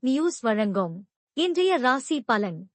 News வழங்கும். இன்றைய ராசி பலன்.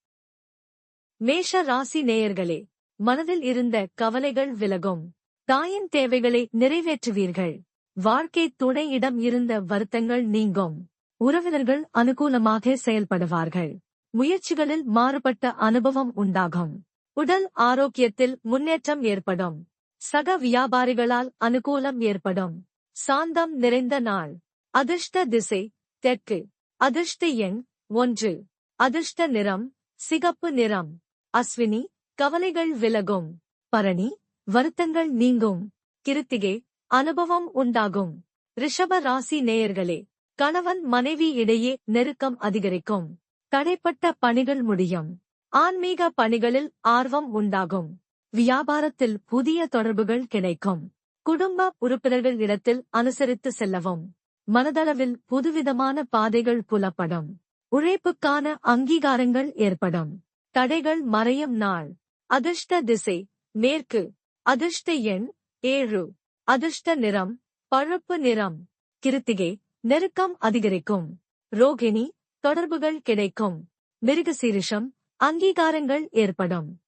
மேஷ ராசி நேயர்களே மனதில் இருந்த கவலைகள் விலகும். தாயின் தேவைகளை நிறைவேற்றுவீர்கள். வாழ்க்கை துணையிடம் இருந்த வருத்தங்கள் நீங்கும். உறவினர்கள் அனுகூலமாக செயல்படுவார்கள். முயற்சிகளில் மாறுபட்ட அனுபவம் உண்டாகும். உடல் ஆரோக்கியத்தில் முன்னேற்றம் ஏற்படும். சக வியாபாரிகளால் அனுகூலம் ஏற்படும். சாந்தம் நிறைந்த நாள். அதிர்ஷ்ட திசை தெற்கு. அதிர்ஷ்ட எண் ஒன்று. அதிர்ஷ்ட நிறம் சிகப்பு நிறம். அஸ்வினி கவலைகள் விலகும். பரணி வருத்தங்கள் நீங்கும். கிருத்திகை அனுபவம் உண்டாகும். ரிஷப ராசி நேயர்களே கணவன் மனைவி இடையே நெருக்கம் அதிகரிக்கும். தடைப்பட்ட பணிகள் முடியும். ஆன்மீக பணிகளில் ஆர்வம் உண்டாகும். வியாபாரத்தில் புதிய தொடர்புகள் கிடைக்கும். குடும்ப உறுப்பினர்கள் இடத்தில் அனுசரித்து செல்லவும். மனதளவில் புதுவிதமான பாதைகள் புலப்படும். உழைப்புக்கான அங்கீகாரங்கள் ஏற்படும். தடைகள் மறையும் நாள். அதிர்ஷ்ட திசை மேற்கு. அதிர்ஷ்ட எண் ஏழு. அதிர்ஷ்ட நிறம் பழுப்பு நிறம். கிருத்திகை நெருக்கம் அதிகரிக்கும். ரோகிணி தொடர்புகள் கிடைக்கும். மிருகசீரிஷம் அங்கீகாரங்கள் ஏற்படும்.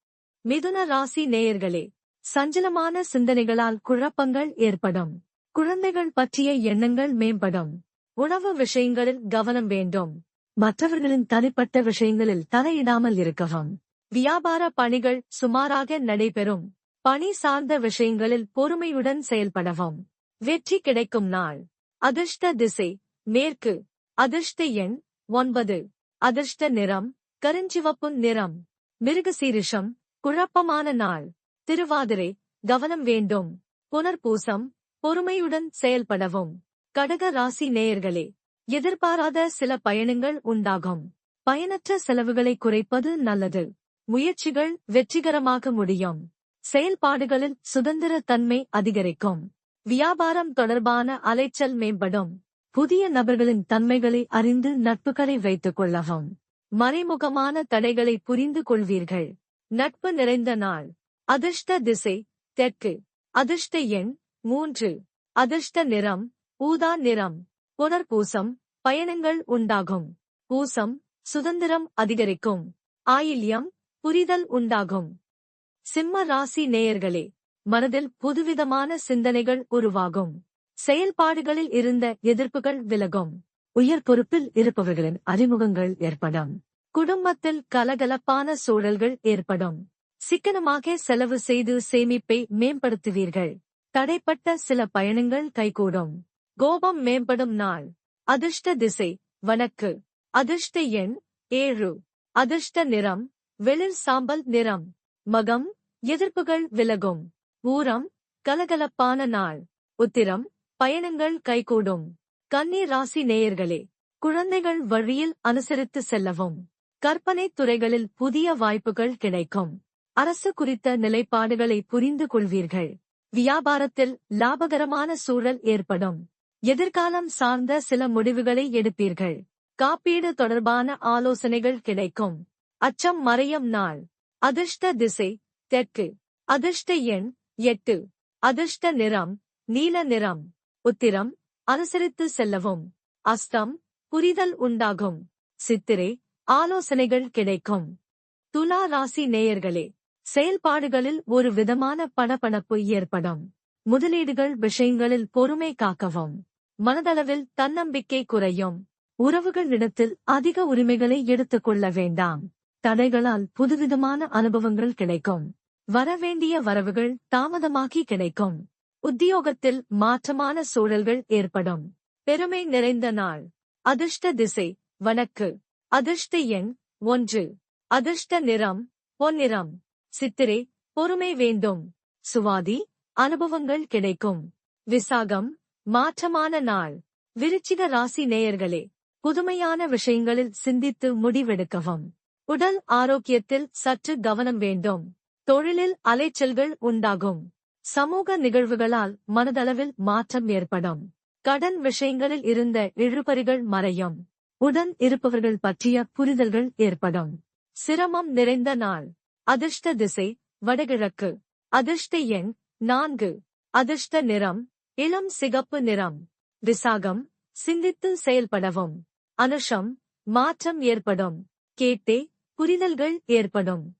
மிதுன ராசி நேயர்களே சஞ்சலமான சிந்தனைகளால் குழப்பங்கள் ஏற்படும். குழந்தைகள் பற்றிய எண்ணங்கள் மேம்படும். உணவு விஷயங்களில் கவனம் வேண்டும். மற்றவர்களின் தனிப்பட்ட விஷயங்களில் தலையிடாமல் இருக்கவும். வியாபார பணிகள் சுமாராக நடைபெறும். பணி சார்ந்த விஷயங்களில் பொறுமையுடன் செயல்படவும். வெற்றி கிடைக்கும் நாள். அதிர்ஷ்ட திசை. மேற்கு. அதிர்ஷ்ட எண் ஒன்பது. அதிர்ஷ்ட நிறம். கருஞ்சிவப்பு நிறம். மிருகசீரிஷம். குழப்பமான நாள். திருவாதிரை. கவனம் வேண்டும். புனர்பூசம். பொறுமையுடன் செயல்படவும். கடக ராசி நேயர்களே எதிர்பாராத சில பயணங்கள் உண்டாகும். பயனற்ற செலவுகளை குறைப்பது நல்லது. முயற்சிகள் வெற்றிகரமாக முடியும். செயல்பாடுகளில் சுதந்திர தன்மை அதிகரிக்கும். வியாபாரம் தொடர்பான அலைச்சல் மேம்படும். புதிய நபர்களின் தன்மைகளை அறிந்து நட்புகளை வைத்துக் கொள்ளவும். மறைமுகமான தடைகளை புரிந்து கொள்வீர்கள். நட்பு நிறைந்த நாள். அதிர்ஷ்ட திசை தெற்கு. அதிர்ஷ்ட எண் மூன்று. அதிர்ஷ்ட நிறம் ஊதா நிறம் புனர்பூசம் பயணங்கள் உண்டாகும். பூசம் சுதந்திரம் அதிகரிக்கும். ஆயில்யம் புரிதல் உண்டாகும். சிம்ம ராசி நேயர்களே மனதில் புதுவிதமான சிந்தனைகள் உருவாகும். செயல்பாடுகளில் இருந்த எதிர்ப்புகள் விலகும். உயர் பொறுப்பில் இருப்பவர்களின் அறிமுகங்கள் ஏற்படும். குடும்பத்தில் கலகலப்பான சூழல்கள் ஏற்படும். சிக்கனமாக செலவு செய்து சேமிப்பை மேம்படுத்துவீர்கள். தடைப்பட்ட சில பயணங்கள் கைகூடும். கோபம் மேம்படும் நாள். அதிர்ஷ்ட திசை வணக்கு. அதிர்ஷ்ட எண் ஏழு. அதிர்ஷ்ட நிறம் வெளிர் சாம்பல் நிறம். மகம் எதிர்ப்புகள் விலகும். ஊரம் கலகலப்பான நாள். உத்திரம் பயணங்கள் கைகூடும். கன்னி ராசி நேயர்களே குழந்தைகள் வழியில் அனுசரித்து செல்லவும். கற்பனை துறைகளில் புதிய வாய்ப்புகள் கிடைக்கும். அரசு குறித்த நிலைப்பாடுகளை புரிந்து கொள்வீர்கள். வியாபாரத்தில் லாபகரமான சூழல் ஏற்படும். எதிர்காலம் சார்ந்த சில முடிவுகளை எடுப்பீர்கள். காப்பீடு தொடர்பான ஆலோசனைகள் கிடைக்கும். அச்சம் மறையும் நாள். அதிர்ஷ்ட திசை தெற்கு. அதிர்ஷ்ட எண் எட்டு. அதிர்ஷ்ட நிறம் நீல நிறம். உத்திரம் அனுசரித்து செல்லவும். அஸ்தம் புரிதல் உண்டாகும். சித்திரை ஆலோசனைகள் கிடைக்கும். துலா ராசி நேயர்களே செயல்பாடுகளில் ஒரு விதமான பணப்பணப்பு ஏற்படும். முதலீடுகள் விஷயங்களில் பொறுமை காக்கவும். மனதளவில் தன்னம்பிக்கை குறையும். உறவுகளிடத்தில் அதிக உரிமைகளை எடுத்துக் கொள்ள வேண்டாம். தடைகளால் புதுவிதமான அனுபவங்கள் கிடைக்கும். வரவேண்டிய வரவுகள் தாமதமாகி கிடைக்கும். உத்தியோகத்தில் மாற்றமான சூழல்கள் ஏற்படும். பெருமை நிறைந்த நாள். அதிர்ஷ்ட திசை. வணக்கு அதிர்ஷ்ட எண். ஒன்று. அதிர்ஷ்ட நிறம். பொன்னிறம். சித்திரை பொறுமை வேண்டும். சுவாதி அனுபவங்கள் கிடைக்கும். விசாகம் மாற்றமான நாள். விருச்சிக ராசி நேயர்களே புதுமையான விஷயங்களில் சிந்தித்து முடிவெடுக்கவும். உடல் ஆரோக்கியத்தில் சற்று கவனம் வேண்டும். தொழிலில் அலைச்சல்கள் உண்டாகும். சமூக நிகழ்வுகளால் மனதளவில் மாற்றம் ஏற்படும். கடன் விஷயங்களில் இருந்த இழுபறிகள் மறையும். உடன் இருப்பவர்கள் பற்றிய புரிதல்கள் ஏற்படும். சிரமம் நிறைந்த நாள். அதிர்ஷ்ட திசை வடகிழக்கு. அதிர்ஷ்ட எண் நான்கு. அதிர்ஷ்ட நிறம் இளம் சிகப்பு நிறம். விசாகம் சிந்தித்து செயல்படவும். அனுஷம் மாற்றம் ஏற்படும். கேட்டே புரிதல்கள் ஏற்படும்.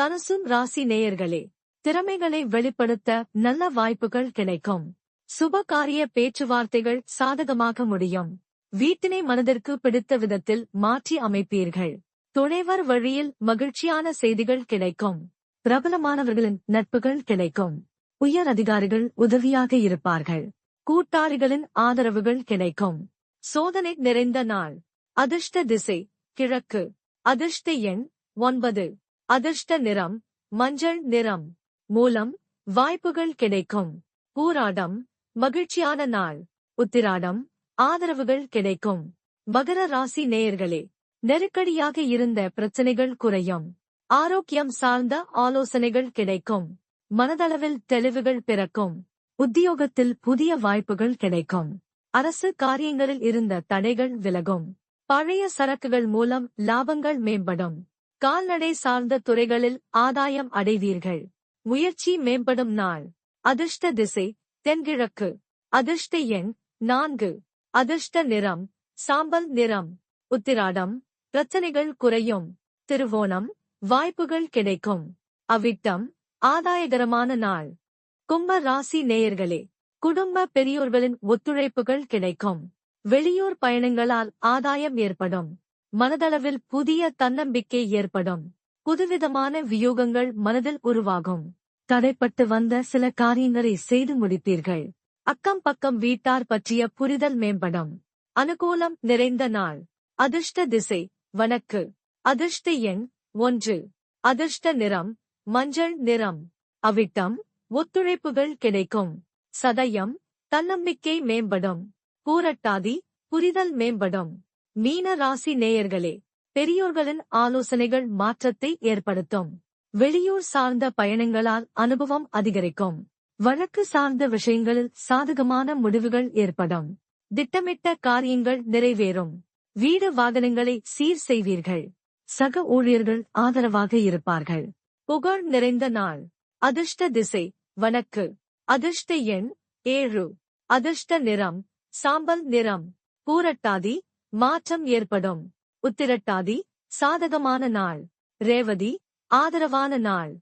தனுசும் ராசி நேயர்களே திறமைகளை வெளிப்படுத்த நல்ல வாய்ப்புகள் கிடைக்கும். சுபகாரிய பேச்சுவார்த்தைகள் சாதகமாக முடியும். வீட்டினை மனதிற்கு பிடித்த விதத்தில் மாற்றி அமைப்பீர்கள். துணைவர் வழியில் மகிழ்ச்சியான செய்திகள் கிடைக்கும். பிரபலமானவர்களின் நட்புகள் கிடைக்கும். உயர் அதிகாரிகள் உதவியாக இருப்பார்கள். கூட்டாளிகளின் ஆதரவுகள் கிடைக்கும். சோதனை நிறைந்த நாள். அதிர்ஷ்ட திசை கிழக்கு. அதிர்ஷ்ட எண் ஒன்பது. அதிர்ஷ்ட நிறம் மஞ்சள் நிறம். மூலம் வாய்ப்புகள் கிடைக்கும். பூராடம் மகிழ்ச்சியான நாள். உத்திராடம் ஆதரவுகள் கிடைக்கும். மகர ராசி நேயர்களே நெருக்கடியாக இருந்த பிரச்சனைகள் குறையும். ஆரோக்கியம் சார்ந்த ஆலோசனைகள் கிடைக்கும். மனதளவில் தெளிவுகள் பிறக்கும். உத்தியோகத்தில் புதிய வாய்ப்புகள் கிடைக்கும். அரசு காரியங்களில் இருந்த தடைகள் விலகும். பழைய சரக்குகள் மூலம் லாபங்கள் மேம்படும். கால்நடை சார்ந்த துறைகளில் ஆதாயம் அடைவீர்கள். முயற்சி மேம்படும் நாள். அதிர்ஷ்ட திசை தென்கிழக்கு. அதிர்ஷ்ட எண் நான்கு. அதிர்ஷ்ட நிறம் சாம்பல் நிறம். உத்திராடம் பிரச்சனைகள் குறையும். திருவோணம். வாய்ப்புகள் கிடைக்கும். அவிட்டம். ஆதாயகரமான நாள். கும்ப ராசி நேயர்களே குடும்ப பெரியோர்களின் ஒத்துழைப்புகள் கிடைக்கும். வெளியூர் பயணங்களால் ஆதாயம் ஏற்படும். மனதளவில் புதிய தன்னம்பிக்கை ஏற்படும். புதுவிதமான வியூகங்கள் மனதில் உருவாகும். தடைப்பட்டு வந்த சில காரியங்களை செய்து முடிப்பீர்கள் அக்கம் பக்கம் வீட்டார் பற்றிய புரிதல் மேம்படும். அனுகூலம் நிறைந்த நாள். அதிர்ஷ்ட திசை. வணக்கு. அதிர்ஷ்ட எண் ஒன்று. அதிர்ஷ்ட நிறம் மஞ்சள் நிறம். அவிட்டம் ஒத்துழைப்புகள் கிடைக்கும். சதயம் தன்னம்பிக்கை மேம்படும். கூரட்டாதி புரிதல் மேம்படும். மீன ராசி நேயர்களே பெரியோர்களின் ஆலோசனைகள் மாற்றத்தை ஏற்படுத்தும். வெளியூர் சார்ந்த பயணங்களால் அனுபவம் அதிகரிக்கும். வழக்கு சார்ந்த விஷயங்களில் சாதகமான முடிவுகள் ஏற்படும். திட்டமிட்ட காரியங்கள் நிறைவேறும். வீடு வாகனங்களை சீர் செய்வீர்கள். சக ஊழியர்கள் ஆதரவாக இருப்பார்கள். புகழ் நிறைந்த நாள். அதிர்ஷ்ட திசை வணக்கு. அதிர்ஷ்ட எண் ஏழு. அதிர்ஷ்ட நிறம் சாம்பல் நிறம். பூரட்டாதி மாற்றம் ஏற்படும். உத்திரட்டாதி சாதகமான நாள். ரேவதி ஆதரவான நாள்.